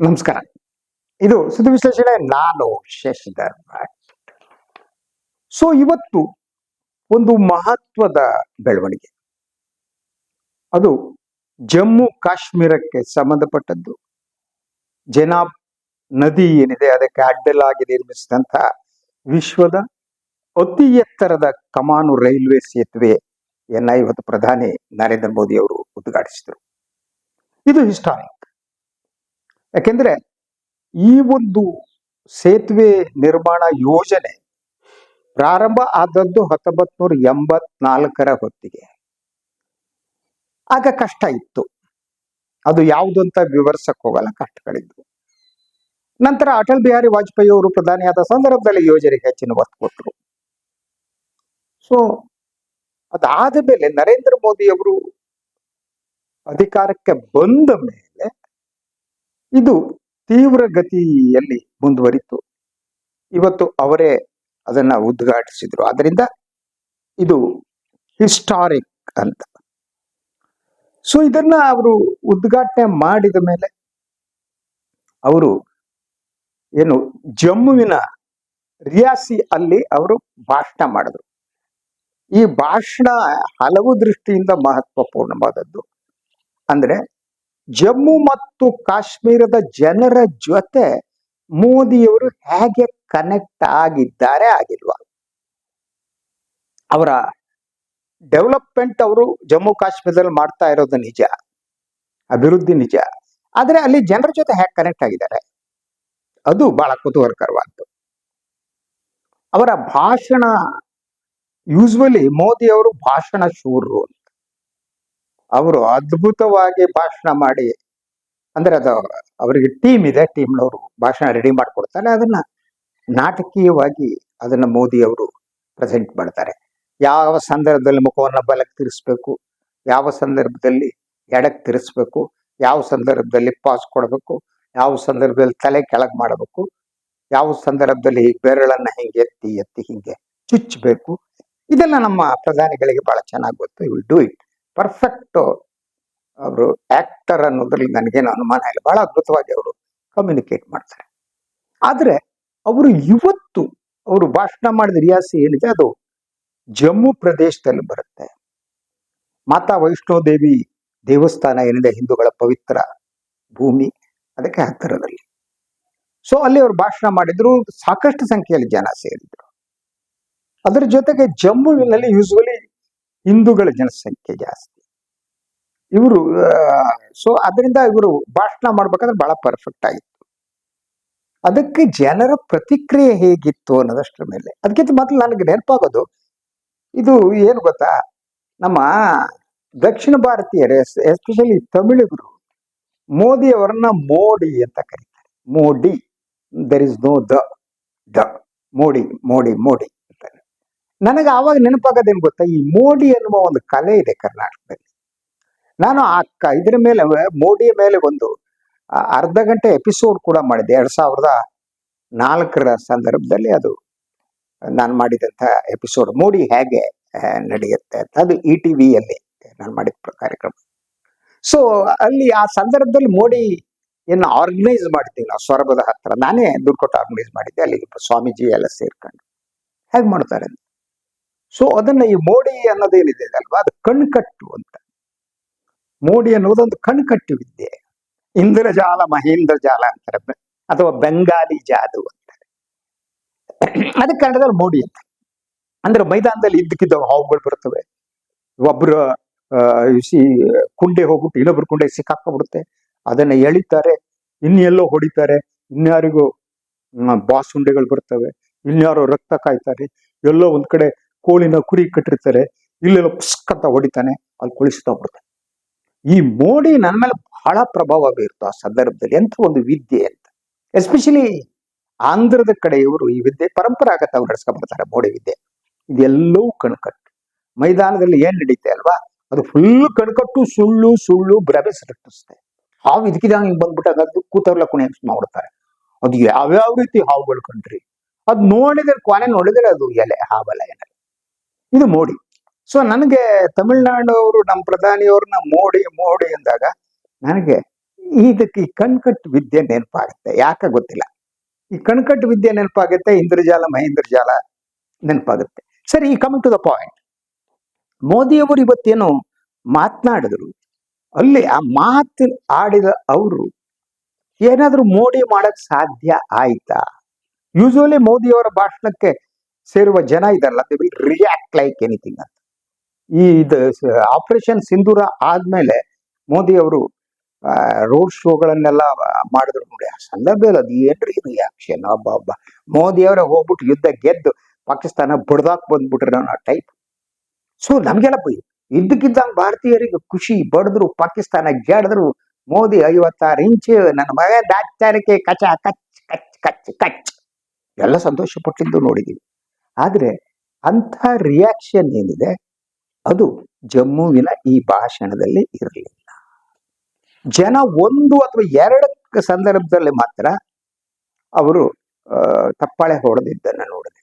ನಮಸ್ಕಾರ. ಇದು ಸುದ್ದಿ ವಿಶ್ಲೇಷಣೆ ನಾನು ಶಶಿಧರ್ ಸೊ ಇವತ್ತು ಒಂದು ಮಹತ್ವದ ಬೆಳವಣಿಗೆ. ಅದು ಜಮ್ಮು ಕಾಶ್ಮೀರಕ್ಕೆ ಸಂಬಂಧಪಟ್ಟದ್ದು. ಜನಾಬ್ ನದಿ ಏನಿದೆ, ಅದಕ್ಕೆ ಅಡ್ಡಲಾಗಿ ನಿರ್ಮಿಸಿದಂತಹ ವಿಶ್ವದ ಅತಿ ಎತ್ತರದ ಕಮಾನು ರೈಲ್ವೆ ಸೇತುವೆಯನ್ನ ಇವತ್ತು ಪ್ರಧಾನಿ ನರೇಂದ್ರ ಮೋದಿ ಅವರು ಉದ್ಘಾಟಿಸಿದರು. ಇದು ಹಿಸ್ಟಾರಿಕ್ ಯಾಕೆಂದ್ರೆ ಈ ಒಂದು ಸೇತುವೆ ನಿರ್ಮಾಣ ಯೋಜನೆ ಪ್ರಾರಂಭ ಆದದ್ದು ಹತ್ತೊಂಬತ್ನೂರ ಎಂಬತ್ನಾಲ್ಕರ ಹೊತ್ತಿಗೆ. ಆಗ ಕಷ್ಟ ಇತ್ತು. ಅದು ಯಾವುದಂತ ವಿವರಿಸಕ್ ಹೋಗಲ್ಲ ಕಷ್ಟಗಳಿದ್ವು. ನಂತರ ಅಟಲ್ ಬಿಹಾರಿ ವಾಜಪೇಯಿ ಅವರು ಪ್ರಧಾನಿಯಾದ ಸಂದರ್ಭದಲ್ಲಿ ಯೋಜನೆಗೆ ಹೆಚ್ಚಿನ ಒತ್ತು ಕೊಟ್ಟರು ಸೊ ಅದಾದ ಮೇಲೆ ನರೇಂದ್ರ ಮೋದಿ ಅವರು ಅಧಿಕಾರಕ್ಕೆ ಬಂದ ಮೇಲೆ ಇದು ತೀವ್ರ ಗತಿಯಲ್ಲಿ ಮುಂದುವರಿತು. ಇವತ್ತು ಅವರೇ ಅದನ್ನ ಉದ್ಘಾಟಿಸಿದ್ರು. ಆದ್ದರಿಂದ ಇದು ಹಿಸ್ಟಾರಿಕ್ ಅಂತ. ಸೊ ಇದನ್ನ ಅವರು ಉದ್ಘಾಟನೆ ಮಾಡಿದ ಮೇಲೆ ಅವರು ಏನು ಜಮ್ಮುವಿನ ರಿಯಾಸಿ ಅಲ್ಲಿ ಅವರು ಭಾಷಣ ಮಾಡಿದ್ರು. ಈ ಭಾಷಣ ಹಲವು ದೃಷ್ಟಿಯಿಂದ ಮಹತ್ವಪೂರ್ಣವಾದದ್ದು. ಅಂದ್ರೆ ಜಮ್ಮು ಮತ್ತು ಕಾಶ್ಮೀರದ ಜನರ ಜೊತೆ ಮೋದಿಯವರು ಹೇಗೆ ಕನೆಕ್ಟ್ ಆಗಿದ್ದಾರೆ ಆಗಿಲ್ವಾ? ಅವರ ಡೆವಲಪ್ಮೆಂಟ್ ಅವರು ಜಮ್ಮು ಕಾಶ್ಮೀರದಲ್ಲಿ ಮಾಡ್ತಾ ಇರೋದು ನಿಜ, ಅಭಿವೃದ್ಧಿ ನಿಜ, ಆದ್ರೆ ಅಲ್ಲಿ ಜನರ ಜೊತೆ ಹೇಗೆ ಕನೆಕ್ಟ್ ಆಗಿದ್ದಾರೆ? ಅದು ಬಹಳ ಕುತೂಹಲಕರವಾದ್ದು. ಅವರ ಭಾಷಣ ಯೂಸ್ವಲಿ ಮೋದಿ ಅವರು ಭಾಷಣ ಶೂರರು ಅವರು ಅದ್ಭುತವಾಗಿ ಭಾಷಣ ಮಾಡಿ, ಅಂದ್ರೆ ಅದು ಅವರಿಗೆ ಟೀಮ್ ಇದೆ ಟೀಮ್ನವರು ಭಾಷಣ ರೆಡಿ ಮಾಡಿಕೊಡ್ತಾರೆ, ಅದನ್ನ ನಾಟಕೀಯವಾಗಿ ಅದನ್ನ ಮೋದಿ ಅವರು ಪ್ರೆಸೆಂಟ್ ಮಾಡ್ತಾರೆ. ಯಾವ ಸಂದರ್ಭದಲ್ಲಿ ಮುಖವನ್ನು ಬಲಕ್ಕೆ ತಿರ್ಸ್ಬೇಕು, ಯಾವ ಸಂದರ್ಭದಲ್ಲಿ ಎಡಕ್ಕೆ ತಿರ್ಸ್ಬೇಕು, ಯಾವ ಸಂದರ್ಭದಲ್ಲಿ ಪಾಸ್ ಕೊಡಬೇಕು, ಯಾವ ಸಂದರ್ಭದಲ್ಲಿ ತಲೆ ಕೆಳಗೆ ಮಾಡಬೇಕು, ಯಾವ ಸಂದರ್ಭದಲ್ಲಿ ಬೆರಳನ್ನ ಹಿಂಗೆ ಎತ್ತಿ ಎತ್ತಿ ಹಿಂಗೆ ಚುಚ್ಚಬೇಕು ಇದೆಲ್ಲ ನಮ್ಮ ಪ್ರಧಾನಿಗಳಿಗೆ ಬಹಳ ಚೆನ್ನಾಗಿ ಗೊತ್ತು ವಿಲ್ ಡೂ ಇಟ್ ಪರ್ಫೆಕ್ಟ್ ಅವರು ಆಕ್ಟರ್ ಅನ್ನೋದ್ರಲ್ಲಿ ನನಗೇನು ಅನುಮಾನ ಇಲ್ಲ. ಬಹಳ ಅದ್ಭುತವಾಗಿ ಅವರು ಕಮ್ಯುನಿಕೇಟ್ ಮಾಡ್ತಾರೆ. ಆದ್ರೆ ಅವರು ಇವತ್ತು ಅವರು ಭಾಷಣ ಮಾಡಿದ ರಿಯಾಸಿ ಏನಿದೆ ಅದು ಜಮ್ಮು ಪ್ರದೇಶದಲ್ಲಿ ಬರುತ್ತೆ. ಮಾತಾ ವೈಷ್ಣೋ ದೇವಿ ದೇವಸ್ಥಾನ ಏನಿದೆ ಹಿಂದೂಗಳ ಪವಿತ್ರ ಭೂಮಿ ಅದಕ್ಕೆ ಹತ್ತಿರದಲ್ಲಿ ಸೊ ಅಲ್ಲಿ ಅವರು ಭಾಷಣ ಮಾಡಿದ್ರು, ಸಾಕಷ್ಟು ಸಂಖ್ಯೆಯಲ್ಲಿ ಜನ ಸೇರಿದ್ರು. ಅದರ ಜೊತೆಗೆ ಜಮ್ಮುವಿನಲ್ಲಿ ಯೂಸ್ವಲಿ ಹಿಂದೂಗಳ ಜನಸಂಖ್ಯೆ ಜಾಸ್ತಿ. ಇವರು ಸೊ ಅದರಿಂದ ಇವರು ಭಾಷಣ ಮಾಡ್ಬೇಕಂದ್ರೆ ಬಹಳ ಪರ್ಫೆಕ್ಟ್ ಆಗಿತ್ತು. ಅದಕ್ಕೆ ಜನರ ಪ್ರತಿಕ್ರಿಯೆ ಹೇಗಿತ್ತು ಅನ್ನೋದಷ್ಟರ ಮೇಲೆ. ಅದಕ್ಕಿಂತ ಮೊದಲು ನನಗೆ ನೆನಪಾಗೋದು, ಇದು ಏನು ಗೊತ್ತಾ? ನಮ್ಮ ದಕ್ಷಿಣ ಭಾರತೀಯರು ಎಸ್ಪೆಷಲಿ ತಮಿಳಿಗರು, ಮೋದಿ ಅವರನ್ನ ಮೋಡಿ ಅಂತ ಕರೀತಾರೆ. Modi there is no the the, Modi Modi Modi. ನನಗೆ ಆವಾಗ ನೆನಪಾಗೋದೇನು ಗೊತ್ತಾ? ಈ ಮೋಡಿ ಅನ್ನುವ ಒಂದು ಕಲೆ ಇದೆ ಕರ್ನಾಟಕದಲ್ಲಿ. ನಾನು ಆ ಕ, ಇದ್ರ ಮೇಲೆ, ಮೋಡಿಯ ಮೇಲೆ ಒಂದು ಅರ್ಧ ಗಂಟೆ ಎಪಿಸೋಡ್ ಕೂಡ ಮಾಡಿದೆ. ಎರಡ್ ಸಾವಿರದ ನಾಲ್ಕರ ಸಂದರ್ಭದಲ್ಲಿ ಅದು ನಾನು ಮಾಡಿದಂಥ ಎಪಿಸೋಡ್ ಮೋಡಿ ಹೇಗೆ ನಡೆಯುತ್ತೆ ಅಂತ. ಅದು ಇ ಟಿ ವಿಯಲ್ಲಿ ನಾನು ಮಾಡಿದ ಕಾರ್ಯಕ್ರಮ. ಸೊ ಅಲ್ಲಿ ಆ ಸಂದರ್ಭದಲ್ಲಿ ಮೋಡಿ ಏನು ಆರ್ಗನೈಸ್ ಮಾಡ್ತೀವಿ ನಾವು, ಸ್ವರ್ಗದ ಹತ್ರ. ನಾನೇ ದುಡ್ಡು ಆರ್ಗನೈಸ್ ಮಾಡಿದ್ದೆ. ಅಲ್ಲಿ ಸ್ವಾಮೀಜಿ ಎಲ್ಲ ಸೇರ್ಕೊಂಡು. ಹೇಗೆ ಮಾಡ್ತಾರೆ ಅಂತ. ಸೊ ಅದನ್ನ ಈ ಮೋಡಿ ಅನ್ನೋದೇನಿದೆ ಅಲ್ವಾ? ಅದು ಕಣ್ಕಟ್ಟು ಅಂತ. ಮೋಡಿ ಅನ್ನೋದೊಂದು ಕಣ್ಕಟ್ಟು ವಿದ್ಯೆ ಇಂದ್ರಜಾಲ ಮಹೇಂದ್ರ ಜಾಲ ಅಂತಾರೆ. ಅಥವಾ ಬೆಂಗಾಲಿ ಜಾದು ಅಂತಾರೆ. ಅದಕ್ಕೆ ಕನ್ನಡದಲ್ಲಿ ಮೋಡಿ ಅಂತ. ಅಂದ್ರೆ ಮೈದಾನದಲ್ಲಿ ಇದ್ದಕ್ಕಿದ್ದ ಹಾವುಗಳು ಬರ್ತವೆ ಒಬ್ರು ಸಿ, ಕುಂಡೆ ಹೋಗ್ಬಿಟ್ಟು ಇನ್ನೊಬ್ರು ಕುಂಡೆ ಸಿಕ್ಕಾಕೊಂಡ್ಬಿಡುತ್ತೆ ಅದನ್ನ ಎಳಿತಾರೆ. ಇನ್ನೆಲ್ಲೋ ಹೊಡಿತಾರೆ. ಇನ್ಯಾರಿಗೂ ಬಾಸ್ ಉಂಡೆಗಳು ಬರ್ತವೆ. ಇನ್ಯಾರೋ ರಕ್ತ ಕಾಯ್ತಾರೆ. ಎಲ್ಲೋ ಒಂದ್ ಕಡೆ ಕೋಳಿನ ಕುರಿ ಕಟ್ಟಿರ್ತಾರೆ, ಇಲ್ಲೆಲ್ಲ ಪುಸ್ಕ್ ಅಂತ ಹೊಡಿತಾನೆ, ಅಲ್ಲಿ ಕುಳಿಸ್ತಾ ಬಿಡ್ತಾನೆ ಈ ಮೋಡಿ ನನ್ನ ಮೇಲೆ ಬಹಳ ಪ್ರಭಾವ ಬೀರ್ತು ಆ ಸಂದರ್ಭದಲ್ಲಿ ಎಂಥ ಒಂದು ವಿದ್ಯೆ ಅಂತ. ಎಸ್ಪೆಷಲಿ ಆಂಧ್ರದ ಕಡೆಯವರು ಈ ವಿದ್ಯೆ ಪರಂಪರಾಗತ ಅವ್ರು ಬರ್ತಾರೆ ಮೋಡಿ ವಿದ್ಯೆ. ಇದೆಲ್ಲವೂ ಕಣ್ಕಟ್ಟು. ಮೈದಾನದಲ್ಲಿ ಏನ್ ನಡೀತೆ ಅಲ್ವಾ? ಅದು ಫುಲ್ ಕಣ್ಕಟ್ಟು, ಸುಳ್ಳು ಸುಳ್ಳು ಬ್ರಬೆ ಸೃಷ್ಟಿಸುತ್ತೆ. ಹಾವು ಇದಕ್ಕಿದಂಗೆ ಹಿಂಗ್ ಬಂದ್ಬಿಟ್ಟು ಅದು ಕೂತವ್ರಲ್ಲ ಕುಣಿ ಮಾಡ್ತಾರೆ ಅದು ಯಾವ್ಯಾವ ರೀತಿ ಹಾವುಗಳು ಕಣ್ರಿ ಅದ್ ನೋಡಿದ್ರೆ ಕೊನೆ ನೋಡಿದ್ರೆ ಅದು ಎಲೆ, ಹಾವಲ್ಲ ಏನ ಇದು ಮೋಡಿ. ಸೊ ನನಗೆ ತಮಿಳ್ನಾಡು ಅವರು ನಮ್ಮ ಪ್ರಧಾನಿಯವ್ರನ್ನ ಮೋಡಿ ಮೋಡಿ ಅಂದಾಗ ನನಗೆ ಇದಕ್ಕೆ ಈ ಕಣ್ಕಟ್ಟು ವಿದ್ಯೆ ನೆನಪಾಗುತ್ತೆ. ಯಾಕೆ ಗೊತ್ತಿಲ್ಲ? ಈ ಕಣ್ಕಟ್ಟು ವಿದ್ಯೆ ನೆನಪಾಗುತ್ತೆ, ಇಂದ್ರಜಾಲ, ಮಹೇಂದ್ರಜಾಲ ನೆನಪಾಗುತ್ತೆ. ಸರಿ, ಈ ಕಮಿಂಗ್ ಟು ದ ಪಾಯಿಂಟ್ ಮೋದಿಯವರು ಇವತ್ತೇನು ಮಾತನಾಡಿದ್ರು? ಅಲ್ಲಿ ಆ ಮಾತು ಆಡಿದ ಅವರು, ಏನಾದ್ರೂ ಮೋಡಿ ಮಾಡಕ್ ಸಾಧ್ಯ ಆಯ್ತಾ? ಯೂಶುವಲಿ ಮೋದಿಯವರ ಭಾಷಣಕ್ಕೆ ಸೇರುವ ಜನ ಇದಾರಲ್ಲ they will react like anything ಅಂತ. ಈ ಇದು ಆಪರೇಷನ್ ಸಿಂಧೂರ ಆದ್ಮೇಲೆ ಮೋದಿ ಅವರು ರೋಡ್ ಶೋಗಳನ್ನೆಲ್ಲ ಮಾಡಿದ್ರು ನೋಡಿ. ಆ ಸಂದರ್ಭದಲ್ಲಿ ಅದು ಏನ್ರಿ ರಿಯಾಕ್ಷನ್ ಹಬ್ಬ ಹಬ್ಬ ಮೋದಿ ಅವರೇ ಹೋಗ್ಬಿಟ್ಟು ಯುದ್ಧ ಗೆದ್ದು ಪಾಕಿಸ್ತಾನ ಬಡ್ದಾಕ್ ಬಂದ್ಬಿಟ್ರೆ ಆ ಟೈಪ್ ಸೊ ನಮ್ಗೆಲ್ಲ ಬೈ ಇದ್ದಕ್ಕಿದ್ದಂಗೆ ಭಾರತೀಯರಿಗೆ ಖುಷಿ. ಬಡಿದ್ರು, ಪಾಕಿಸ್ತಾನ ಗೆಡಿದ್ರು ಮೋದಿ ಐವತ್ತಾರು ಇಂಚ್, ನನ್ನ ಮಗ ದಾಚಾರಿಕೆ ಕಚ, ಕಚ್ ಕಚ್ ಕಚ್ ಕಚ್. ಎಲ್ಲ ಸಂತೋಷ ಪಟ್ಟಿದ್ದು ನೋಡಿದೀವಿ. ಆದ್ರೆ ಅಂಥ ರಿಯಾಕ್ಷನ್ ಏನಿದೆ? ಅದು ಜಮ್ಮುವಿನ ಈ ಭಾಷಣದಲ್ಲಿ ಇರಲಿಲ್ಲ. ಜನ ಒಂದು ಅಥವಾ ಎರಡು ಸಂದರ್ಭದಲ್ಲಿ ಮಾತ್ರ ಅವರು ತಪ್ಪಾಳೆ ಹೊಡೆದಿದ್ದನ್ನು ನೋಡಿದೆ.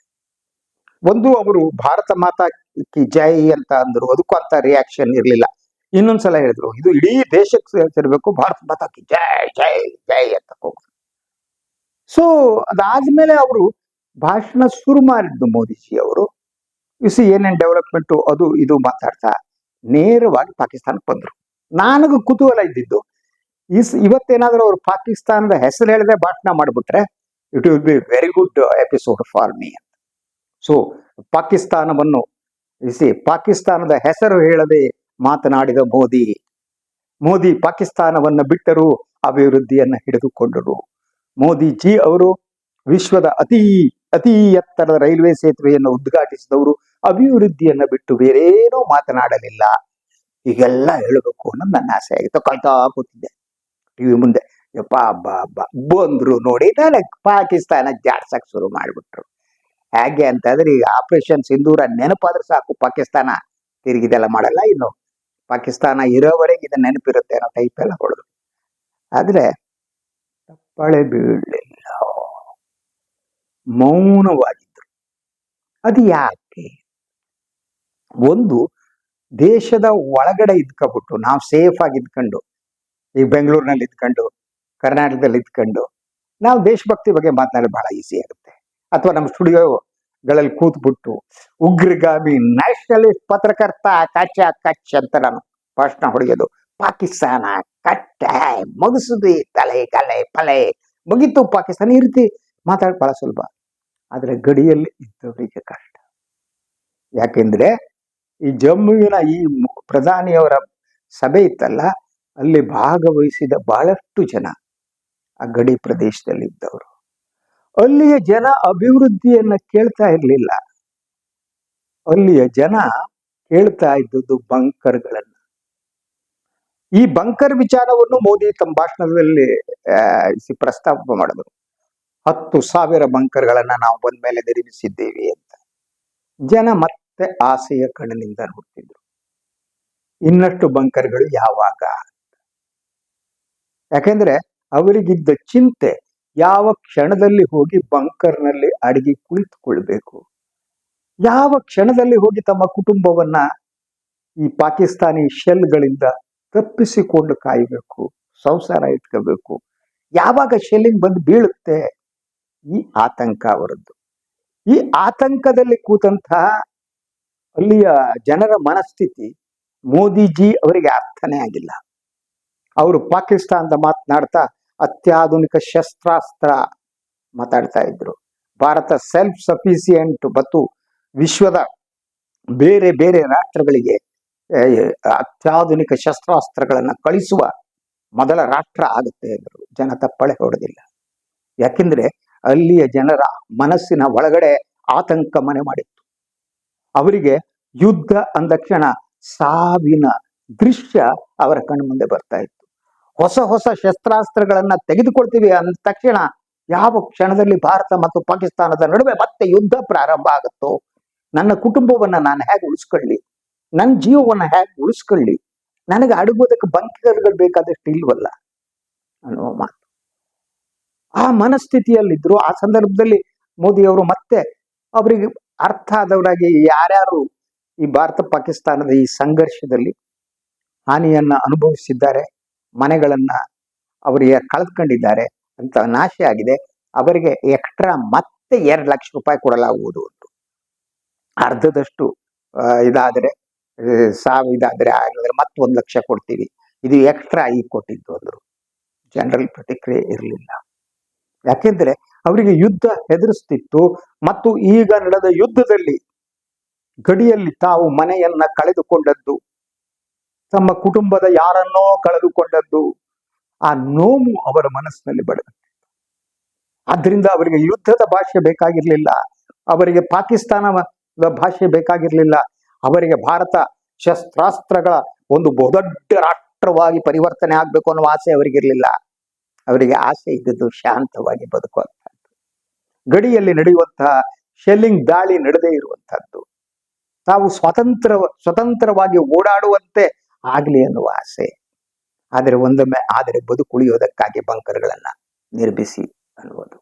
ಒಂದು ಅವರು ಭಾರತ ಮಾತಾ ಕಿ ಜೈ ಅಂತ ಅಂದ್ರು, ಅದಕ್ಕೂ ಅಂತ ರಿಯಾಕ್ಷನ್ ಇರಲಿಲ್ಲ. ಇನ್ನೊಂದ್ಸಲ ಹೇಳಿದ್ರು, ಇದು ಇಡೀ ದೇಶಕ್ಕೆ ಸೇರ್ತಿರ್ಬೇಕು ಭಾರತ ಮಾತಾ ಕಿ ಜೈ ಜೈ ಜೈ ಅಂತ ಹೋಗ್ತಾರೆ. ಸೊ ಅದಾದ್ಮೇಲೆ ಅವರು ಭಾಷಣ ಶುರು ಮಾಡಿದ್ದು ಮೋದಿಜಿ ಅವರು ಇಸಿ ಏನೇನ್ ಡೆವಲಪ್ಮೆಂಟ್ ಅದು ಇದು ಮಾತಾಡ್ತಾ ನೇರವಾಗಿ ಪಾಕಿಸ್ತಾನಕ್ಕೆ ಬಂದರು. ನನಗೂ ಕುತೂಹಲ ಇದ್ದಿದ್ದು, ಇಸ್ ಇವತ್ತೇನಾದರೂ ಅವರು ಪಾಕಿಸ್ತಾನದ ಹೆಸರು ಹೇಳದೆ ಭಾಷಣ ಮಾಡಿಬಿಟ್ರೆ it will be very good episode for me ಅಂತ ಸೊ ಪಾಕಿಸ್ತಾನವನ್ನು ಇಸಿ ಪಾಕಿಸ್ತಾನದ ಹೆಸರು ಹೇಳದೆ ಮಾತನಾಡಿದ ಮೋದಿ ಮೋದಿ ಪಾಕಿಸ್ತಾನವನ್ನು ಬಿಟ್ಟರು ಅಭಿವೃದ್ಧಿಯನ್ನು ಹಿಡಿದುಕೊಂಡರು. ಮೋದಿಜಿ ಅವರು ವಿಶ್ವದ ಅತಿ ಅತಿ ಎತ್ತರದ ರೈಲ್ವೆ ಸೇತುವೆಯನ್ನು ಉದ್ಘಾಟಿಸಿದವರು ಅಭಿವೃದ್ಧಿಯನ್ನ ಬಿಟ್ಟು ಬೇರೇನೂ ಮಾತನಾಡಲಿಲ್ಲ. ಹೀಗೆಲ್ಲ ಹೇಳಬೇಕು ಅನ್ನೋದು ನನ್ನ ಆಸೆ ಆಗಿತ್ತು. ಕಾಯ್ತಾ ಕೂತಿದ್ದೆ. ಟಿವಿ ಮುಂದೆ ಯಪ್ಪ ಹಬ್ಬ ಹಬ್ಬ ಬಂದ್ರು ನೋಡಿ ನಾನು ಪಾಕಿಸ್ತಾನ ಜಾಡ್ಸಕ್ ಶುರು ಮಾಡಿಬಿಟ್ರು. ಹೇಗೆ ಅಂತಂದ್ರೆ ಈಗ ಆಪರೇಷನ್ ಸಿಂಧೂರ ನೆನಪಾದ್ರೆ ಸಾಕು, ಪಾಕಿಸ್ತಾನ ತಿರುಗಿದೆಲ್ಲ ಮಾಡಲ್ಲ ಇನ್ನು. ಪಾಕಿಸ್ತಾನ ಇರೋವರೆಗೆ ಇದು ನೆನಪಿರುತ್ತೆ ಅನ್ನೋ ಟೈಪ್ ಎಲ್ಲ ಹೊಡೆದ್ರು. ಆದ್ರೆ ತಪ್ಪಳೆ ಬೀಳಲಿಲ್ಲ. ಮೌನವಾಗಿದ್ರು. ಅದು ಯಾಕೆ? ಒಂದು, ದೇಶದ ಒಳಗಡೆ ಇದ್ಕೊಬಿಟ್ಟು ನಾವು ಸೇಫ್ ಆಗಿ ಇದ್ಕೊಂಡು, ಈಗ ಬೆಂಗಳೂರಿನಲ್ಲಿ ಇದ್ಕೊಂಡು, ಕರ್ನಾಟಕದಲ್ಲಿ ಇದ್ಕೊಂಡು, ನಾವು ದೇಶಭಕ್ತಿ ಬಗ್ಗೆ ಮಾತನಾಡೋದು ಬಹಳ ಈಸಿ ಆಗುತ್ತೆ. ಅಥವಾ ನಮ್ಮ ಸ್ಟುಡಿಯೋಗಳಲ್ಲಿ ಕೂತ್ಬಿಟ್ಟು, ಉಗ್ರಗಾಮಿ ನ್ಯಾಷನಲಿಸ್ಟ್ ಪತ್ರಕರ್ತ, ಕಚ್ಚ ಕಚ್ ಅಂತ ನಾನು ಭಾಷಣ ಹೊಡೆಯೋದು. ಪಾಕಿಸ್ತಾನ ಕಟ್ಟೆ ಮುಗಿಸುದಿ ತಲೆ ಕಲೆ ಪಲೆ. ಮುಗಿತು ಪಾಕಿಸ್ತಾನ. ಈ ಮಾತಾಡೋದು ಬಹಳ ಸುಲಭ. ಆದ್ರೆ ಗಡಿಯಲ್ಲಿ ಇದ್ದವರಿಗೆ ಕಷ್ಟ. ಯಾಕೆಂದ್ರೆ ಈ ಜಮ್ಮುವಿನ ಈ ಪ್ರಧಾನಿಯವರ ಸಭೆ ಇತ್ತಲ್ಲ, ಅಲ್ಲಿ ಭಾಗವಹಿಸಿದ ಬಹಳಷ್ಟು ಜನ ಆ ಗಡಿ ಪ್ರದೇಶದಲ್ಲಿ ಇದ್ದವರು. ಅಲ್ಲಿಯ ಜನ ಅಭಿವೃದ್ಧಿಯನ್ನ ಕೇಳ್ತಾ ಇರಲಿಲ್ಲ. ಅಲ್ಲಿಯ ಜನ ಕೇಳ್ತಾ ಇದ್ದದ್ದು ಬಂಕರ್ಗಳನ್ನ ಈ ಬಂಕರ್ ವಿಚಾರವನ್ನು ಮೋದಿ ತಮ್ಮ ಭಾಷಣದಲ್ಲಿ ಪ್ರಸ್ತಾಪ ಮಾಡಿದ್ರು. ಹತ್ತು ಸಾವಿರ ಬಂಕರ್ಗಳನ್ನ ನಾವು ಬಂದ್ಮೇಲೆ ನಿರ್ಮಿಸಿದ್ದೇವೆ ಅಂತ. ಜನ ಮತ್ತೆ ಆಸೆಯ ಕಣ್ಣಿನಿಂದ ನೋಡ್ತಿದ್ರು. ಇನ್ನಷ್ಟು ಬಂಕರ್ಗಳು ಯಾವಾಗ ಯಾಕೆಂದ್ರೆ ಅವರಿಗಿದ್ದ ಚಿಂತೆ ಯಾವ ಕ್ಷಣದಲ್ಲಿ ಹೋಗಿ ಬಂಕರ್ನಲ್ಲಿ ಅಡಗಿ ಕುಳಿತುಕೊಳ್ಬೇಕು? ಯಾವ ಕ್ಷಣದಲ್ಲಿ ಹೋಗಿ ತಮ್ಮ ಕುಟುಂಬವನ್ನ ಈ ಪಾಕಿಸ್ತಾನಿ ಶೆಲ್ಗಳಿಂದ ತಪ್ಪಿಸಿಕೊಂಡು ಕಾಯಬೇಕು, ಸಂಸಾರ ಇಟ್ಕೋಬೇಕು? ಯಾವಾಗ ಶೆಲ್ಲಿಂಗ್ ಬಂದು ಬೀಳುತ್ತೆ? ಈ ಆತಂಕ ಅವರದ್ದು. ಈ ಆತಂಕದಲ್ಲಿ ಕೂತಂತಹ ಅಲ್ಲಿಯ ಜನರ ಮನಸ್ಥಿತಿ ಮೋದಿಜಿ ಅವರಿಗೆ ಅರ್ಥನೇ ಆಗಿಲ್ಲ. ಅವರು ಪಾಕಿಸ್ತಾನದ ಮಾತನಾಡ್ತಾ ಅತ್ಯಾಧುನಿಕ ಶಸ್ತ್ರಾಸ್ತ್ರ ಮಾತಾಡ್ತಾ ಇದ್ರು. ಭಾರತ ಸೆಲ್ಫ್ ಸಫಿಸಿಯೆಂಟ್ ಮತ್ತು ವಿಶ್ವದ ಬೇರೆ ಬೇರೆ ರಾಷ್ಟ್ರಗಳಿಗೆ ಅತ್ಯಾಧುನಿಕ ಶಸ್ತ್ರಾಸ್ತ್ರಗಳನ್ನು ಕಳಿಸುವ ಮೊದಲ ರಾಷ್ಟ್ರ ಆಗುತ್ತೆ ಎಂದರು. ಜನ ತಪ್ಪಳೆ ಹೊಡೆದಿಲ್ಲ. ಯಾಕೆಂದ್ರೆ ಅಲ್ಲಿಯ ಜನರ ಮನಸ್ಸಿನ ಒಳಗಡೆ ಆತಂಕ ಮನೆ ಮಾಡಿತ್ತು. ಅವರಿಗೆ ಯುದ್ಧ ಅಂದಕ್ಷಣ ಸಾವಿನ ದೃಶ್ಯ ಅವರ ಕಣ್ಮುಂದೆ ಬರ್ತಾ ಇತ್ತು. ಹೊಸ ಹೊಸ ಶಸ್ತ್ರಾಸ್ತ್ರಗಳನ್ನ ತೆಗೆದುಕೊಳ್ತೀವಿ ಅಂದ ತಕ್ಷಣ ಯಾವ ಕ್ಷಣದಲ್ಲಿ ಭಾರತ ಮತ್ತು ಪಾಕಿಸ್ತಾನದ ನಡುವೆ ಮತ್ತೆ ಯುದ್ಧ ಪ್ರಾರಂಭ ಆಗುತ್ತೋ, ನನ್ನ ಕುಟುಂಬವನ್ನ ನಾನು ಹೇಗೆ ಉಳಿಸ್ಕೊಳ್ಳಿ ನನ್ನ ಜೀವವನ್ನ ಹೇಗೆ ಉಳಿಸ್ಕೊಳ್ಳಿ ನನಗೆ ಅಡುಗೋದಕ್ಕೆ ಬಂಕರ್ಗಳು ಬೇಕಾದಷ್ಟು ಇಲ್ವಲ್ಲ ಅನ್ನುವ ಮಾತು. ಆ ಮನಸ್ಥಿತಿಯಲ್ಲಿದ್ರು ಆ ಸಂದರ್ಭದಲ್ಲಿ ಮೋದಿಯವರು ಮತ್ತೆ ಅವರಿಗೆ ಅರ್ಥ ಆದವರಾಗಿ ಯಾರ್ಯಾರು ಈ ಭಾರತ ಪಾಕಿಸ್ತಾನದ ಈ ಸಂಘರ್ಷದಲ್ಲಿ ಹಾನಿಯನ್ನ ಅನುಭವಿಸಿದ್ದಾರೆ ಮನೆಗಳನ್ನ ಅವರಿಗೆ ಕಳೆದುಕೊಂಡಿದ್ದಾರೆ ಅಂತ ನಾಶ ಆಗಿದೆ ಅವರಿಗೆ ಎಕ್ಸ್ಟ್ರಾ ಮತ್ತೆ ಎರಡು ಲಕ್ಷ ರೂಪಾಯಿ ಕೊಡಲಾಗುವುದು ಅಂತ. ಅರ್ಧದಷ್ಟು ಇದಾದರೆ ಇದಾದ್ರೆ ಆ, ಸಾವು ಇದಾದ್ರೆ ಆಗಿದ್ರೆ ಮತ್ತೆ ಒಂದು ಲಕ್ಷ ಕೊಡ್ತೀವಿ. ಇದು ಎಕ್ಸ್ಟ್ರಾ ಈಗ ಕೊಟ್ಟಿದ್ದು ಅಂದರು. ಜನರಲ್ ಪ್ರತಿಕ್ರಿಯೆ ಇರಲಿಲ್ಲ. ಯಾಕೆಂದ್ರೆ ಅವರಿಗೆ ಯುದ್ಧ ಹೆದರಿಸ್ತಿತ್ತು ಮತ್ತು ಈಗ ನಡೆದ ಯುದ್ಧದಲ್ಲಿ ಗಡಿಯಲ್ಲಿ ತಾವು ಮನೆಯನ್ನ ಕಳೆದುಕೊಂಡದ್ದು, ತಮ್ಮ ಕುಟುಂಬದ ಯಾರನ್ನೋ ಕಳೆದುಕೊಂಡದ್ದು, ಆ ನೋವು ಅವರ ಮನಸ್ಸಿನಲ್ಲಿ ಬೆಳೆದ ಆದ್ರಿಂದ ಅವರಿಗೆ ಯುದ್ಧದ ಭಾಷೆ ಬೇಕಾಗಿರ್ಲಿಲ್ಲ, ಅವರಿಗೆ ಪಾಕಿಸ್ತಾನದ ಭಾಷೆ ಬೇಕಾಗಿರ್ಲಿಲ್ಲ, ಅವರಿಗೆ ಭಾರತ ಶಸ್ತ್ರಾಸ್ತ್ರಗಳ ಒಂದು ಬಹುದೊಡ್ಡ ರಾಷ್ಟ್ರವಾಗಿ ಪರಿವರ್ತನೆ ಆಗ್ಬೇಕು ಅನ್ನೋ ಆಸೆ ಅವರಿಗಿರ್ಲಿಲ್ಲ. ಅವರಿಗೆ ಆಸೆ ಇದ್ದದ್ದು ಶಾಂತವಾಗಿ ಬದುಕುವಂತಹದ್ದು ಗಡಿಯಲ್ಲಿ ನಡೆಯುವಂತಹ ಶೆಲ್ಲಿಂಗ್ ದಾಳಿ ನಡೆದೇ ಇರುವಂತಹದ್ದು ತಾವು ಸ್ವತಂತ್ರ, ಸ್ವತಂತ್ರವಾಗಿ ಓಡಾಡುವಂತೆ ಆಗ್ಲಿ ಅನ್ನುವ ಆಸೆ. ಆದರೆ ಒಂದೊಮ್ಮೆ, ಆದರೆ ಬದುಕುಳಿಯೋದಕ್ಕಾಗಿ ಬಂಕರ್ಗಳನ್ನ ನಿರ್ಮಿಸಿ ಅನ್ನುವುದು.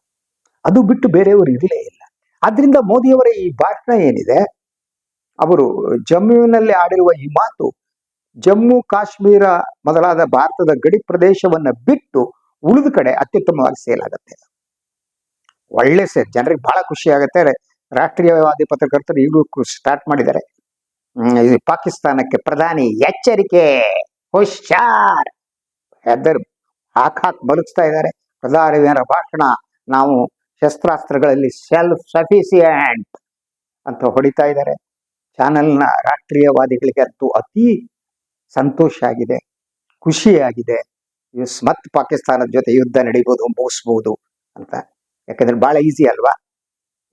ಅದು ಬಿಟ್ಟು ಬೇರೆಯವರು ಇರಲೇ ಇಲ್ಲ. ಆದ್ರಿಂದ ಮೋದಿಯವರ ಈ ಭಾಷಣ ಏನಿದೆ? ಅವರು ಜಮ್ಮುವಿನಲ್ಲಿ ಆಡಿರುವ ಈ ಮಾತು ಜಮ್ಮು ಕಾಶ್ಮೀರ ಮೊದಲಾದ ಭಾರತದ ಗಡಿ ಪ್ರದೇಶವನ್ನ ಬಿಟ್ಟು ಉಳಿದ ಕಡೆ ಅತ್ಯುತ್ತಮವಾಗಿ ಸೇಲ್ ಆಗುತ್ತೆ. ಒಳ್ಳೆ ಸೇಲ್ ಜನರಿಗೆ ಬಹಳ ಖುಷಿ ಆಗುತ್ತೆ. ರಾಷ್ಟ್ರೀಯವಾದಿ ಪತ್ರಕರ್ತರು ಈಗಲೂ ಸ್ಟಾರ್ಟ್ ಮಾಡಿದ್ದಾರೆ. ಇದು ಪಾಕಿಸ್ತಾನಕ್ಕೆ ಪ್ರಧಾನಿ ಎಚ್ಚರಿಕೆ, ಹುಷಾರ್. ಹೆದರ್, ಹಾಕ್ ಬಲುಕ್ಸ್ತಾ ಇದ್ದಾರೆ. ಪ್ರಧಾನಿಯವರ ಭಾಷಣ ನಾವು ಶಸ್ತ್ರಾಸ್ತ್ರಗಳಲ್ಲಿ ಸೆಲ್ಫ್ ಸಫಿಸಿಯೆಂಟ್ ಅಂತ ಹೊಡಿತಾ ಇದ್ದಾರೆ. ಚಾನೆಲ್ನ ರಾಷ್ಟ್ರೀಯವಾದಿಗಳಿಗೆ ಅಂತೂ ಅತಿ ಸಂತೋಷ ಆಗಿದೆ ಖುಷಿಯಾಗಿದೆ ಇಸ್ ಮತ್ ಪಾಕಿಸ್ತಾನದ ಜೊತೆ ಯುದ್ಧ ನಡೀಬಹುದು ಮುಗಿಸ್ಬೋದು ಅಂತ. ಯಾಕಂದ್ರೆ ಬಹಳ ಈಸಿ ಅಲ್ವಾ?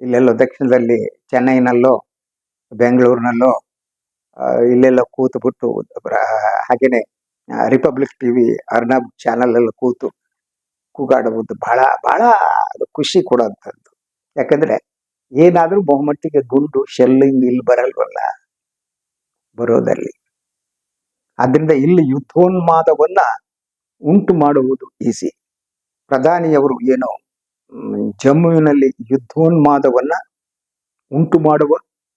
ಇಲ್ಲೆಲ್ಲೋ ದಕ್ಷಿಣದಲ್ಲಿ ಚೆನ್ನೈನಲ್ಲೋ, ಬೆಂಗಳೂರಿನಲ್ಲೋ ಇಲ್ಲೆಲ್ಲೋ ಕೂತು ಬಿಟ್ಟು ಹಾಗೇನೆ ರಿಪಬ್ಲಿಕ್ ಟಿವಿ ಅರ್ನಬ್ ಚಾನಲ್ ಎಲ್ಲ ಕೂತು ಕೂಗಾಡುವುದು ಬಹಳ ಬಹಳ ಖುಷಿ ಕೊಡುವಂಥದ್ದು ಯಾಕಂದ್ರೆ ಏನಾದ್ರೂ ಬಹುಮಟ್ಟಿಗೆ ಗುಂಡು ಶೆಲ್ಲಿಂಗ್ ಇಲ್ಲಿ ಬರಲ್ವಲ್ಲ? ಬರೋದಲ್ಲಿ. ಆದ್ರಿಂದ ಇಲ್ಲಿ ಯುದ್ಧೋನ್ಮಾದವನ್ನ ಉಂಟು ಮಾಡುವುದು ಈಸಿ. ಪ್ರಧಾನಿಯವರು ಏನೋ ಜಮ್ಮುವಿನಲ್ಲಿ ಯುದ್ಧೋನ್ಮಾದವನ್ನ ಉಂಟು ಮಾಡುವ,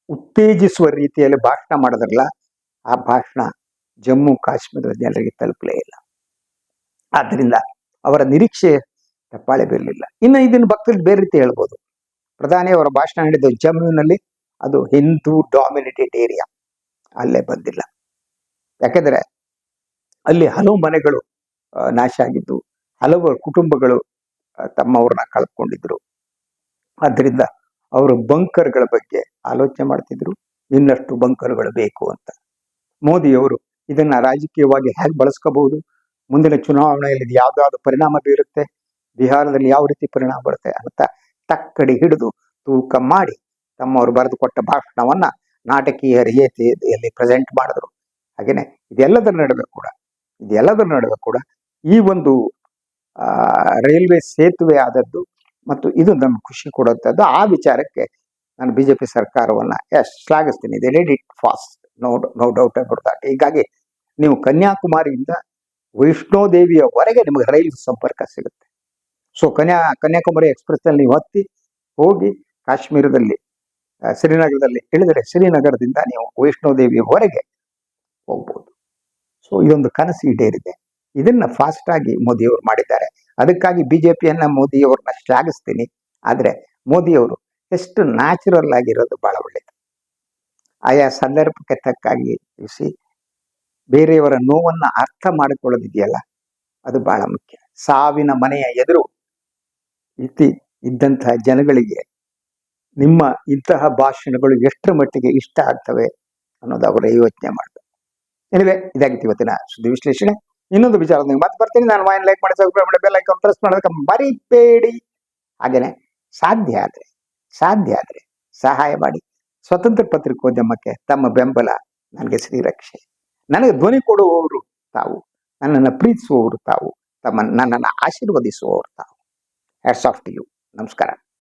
ಉತ್ತೇಜಿಸುವ ರೀತಿಯಲ್ಲಿ ಭಾಷಣ ಮಾಡಿದ್ರಲ್ಲ, ಆ ಭಾಷಣ ಜಮ್ಮು ಕಾಶ್ಮೀರದ ಜನರಿಗೆ ತಲುಪಲೇ ಇಲ್ಲ. ಆದ್ರಿಂದ ಅವರ ನಿರೀಕ್ಷೆ ತಪ್ಪಾಳೆ ಬೀರಲಿಲ್ಲ. ಇನ್ನು ಇದನ್ನ ಭಕ್ತರು ಬೇರೆ ರೀತಿ ಹೇಳ್ಬೋದು. ಪ್ರಧಾನಿ ಅವರ ಭಾಷಣ ನಡೆದ ಜಮ್ಮುವಿನಲ್ಲಿ ಅದು ಹಿಂದೂ ಡಾಮಿನೇಟೆಡ್ ಏರಿಯಾ ಅಲ್ಲೇ ಬಂದಿಲ್ಲ. ಯಾಕೆಂದ್ರೆ ಅಲ್ಲಿ ಹಲವು ಮನೆಗಳು ನಾಶ ಆಗಿದ್ದು. ಹಲವು ಕುಟುಂಬಗಳು ತಮ್ಮವ್ರನ್ನ ಕಳ್ಕೊಂಡಿದ್ರು. ಆದ್ದರಿಂದ ಅವರು ಬಂಕರ್ಗಳ ಬಗ್ಗೆ ಆಲೋಚನೆ ಮಾಡ್ತಿದ್ರು. ಇನ್ನಷ್ಟು ಬಂಕರ್ಗಳು ಬೇಕು ಅಂತ. ಮೋದಿಯವರು ಇದನ್ನ ರಾಜಕೀಯವಾಗಿ ಹೇಗೆ ಬಳಸ್ಕೋಬಹುದು. ಮುಂದಿನ ಚುನಾವಣೆಯಲ್ಲಿ ಇದು ಯಾವ್ದಾದ್ರು ಪರಿಣಾಮ ಬೀರುತ್ತೆ. ಬಿಹಾರದಲ್ಲಿ ಯಾವ ರೀತಿ ಪರಿಣಾಮ ಬರುತ್ತೆ ಅಂತ ತಕ್ಕಡಿ ಹಿಡಿದು ತೂಕ ಮಾಡಿ ತಮ್ಮವರು ಬರೆದುಕೊಟ್ಟ ಭಾಷಣವನ್ನ ನಾಟಕೀಯ ರೀತಿಯಲ್ಲಿ ಪ್ರೆಸೆಂಟ್ ಮಾಡಿದ್ರು. ಹಾಗೇನೆ ಇದೆಲ್ಲದರ ನಡುವೆ ಕೂಡ, ಇದೆಲ್ಲದರ ನಡುವೆ ಕೂಡ ಈ ಒಂದು ರೈಲ್ವೆ ಸೇತುವೆ ಆದದ್ದು ಮತ್ತು ಇದು ನಮ್ಗೆ ಖುಷಿ ಕೊಡುವಂಥದ್ದು. ಆ ವಿಚಾರಕ್ಕೆ ನಾನು ಬಿ ಬಿಜೆಪಿ ಸರ್ಕಾರವನ್ನ ಎಸ್, ಶ್ಲಾಘಿಸ್ತೀನಿ. ಇದೆ laid it fast no no doubt about that ಹೀಗಾಗಿ ನೀವು ಕನ್ಯಾಕುಮಾರಿಯಿಂದ ವೈಷ್ಣೋದೇವಿಯವರೆಗೆ ನಿಮಗೆ ರೈಲು ಸಂಪರ್ಕ ಸಿಗುತ್ತೆ. ಸೊ ಕನ್ಯಾ, ಕನ್ಯಾಕುಮಾರಿ ಎಕ್ಸ್ಪ್ರೆಸ್ನಲ್ಲಿ ನೀವು ಹತ್ತಿ ಹೋಗಿ ಕಾಶ್ಮೀರದಲ್ಲಿ ಶ್ರೀನಗರದಲ್ಲಿ ಇಳಿದರೆ ಶ್ರೀನಗರದಿಂದ ನೀವು ವೈಷ್ಣೋದೇವಿಯವರೆಗೆ ಹೋಗ್ಬೋದು. ಸೊ ಇದೊಂದು ಕನಸು ಈಡೇರಿದೆ. ಇದನ್ನ ಫಾಸ್ಟ್ ಆಗಿ ಮೋದಿಯವರು ಮಾಡಿದ್ದಾರೆ. ಅದಕ್ಕಾಗಿ ಬಿಜೆಪಿಯನ್ನ ಮೋದಿಯವ್ರನ್ನ ಶ್ಲಾಘಿಸ್ತೀನಿ ಆದ್ರೆ ಮೋದಿಯವರು ಎಷ್ಟು ನ್ಯಾಚುರಲ್ ಆಗಿರೋದು ಬಹಳ ಒಳ್ಳೆಯದು ಆಯಾ ಸಂದರ್ಭಕ್ಕೆ ತಕ್ಕಾಗಿ ಇಸಿ ಬೇರೆಯವರ ನೋವನ್ನ ಅರ್ಥ ಮಾಡಿಕೊಳ್ಳೋದಿದೆಯಲ್ಲ, ಅದು ಬಹಳ ಮುಖ್ಯ. ಸಾವಿನ ಮನೆಯ ಎದುರು ಇತಿ ಇದ್ದಂತಹ ಜನಗಳಿಗೆ ನಿಮ್ಮ ಇಂತಹ ಭಾಷಣಗಳು ಎಷ್ಟರ ಮಟ್ಟಿಗೆ ಇಷ್ಟ ಆಗ್ತವೆ ಅನ್ನೋದು ಅವರ ಯೋಚನೆ ಮಾಡ್ತಾರೆ ಎನಿವೆ ಇದಾಗಿತ್ತು ಇವತ್ತಿನ ಸುದ್ದಿ ವಿಶ್ಲೇಷಣೆ. ಇನ್ನೊಂದು ವಿಚಾರ ಮತ್ತೆ ಬರ್ತೀನಿ. ನಾನು ವಾಯಿನ್ ಲೈಕ್ ಮಾಡಿ ಸಬ್ಸ್ಕ್ರೈಬ್ ಬೆಲ್ ಐಕಾನ್ ಪ್ರೆಸ್ ಮಾಡೋದಕ್ಕೆ ಮರಿಬೇಡಿ. ಹಾಗೇನೆ ಸಾಧ್ಯ ಆದರೆ ಸಾಧ್ಯ ಆದರೆ ಸಹಾಯ ಮಾಡಿ. ಸ್ವತಂತ್ರ ಪತ್ರಿಕೋದ್ಯಮಕ್ಕೆ ತಮ್ಮ ಬೆಂಬಲ, ನನಗೆ ಶ್ರೀರಕ್ಷೆ. ನನಗೆ ಧ್ವನಿ ಕೊಡುವವರು ತಾವು. ನನ್ನನ್ನು ಪ್ರೀತಿಸುವವರು ತಾವು. ತಮ್ಮ ನನ್ನನ್ನು ಆಶೀರ್ವದಿಸುವವರು ತಾವು. ಆಫ್ ಟು ಯು ನಮಸ್ಕಾರ.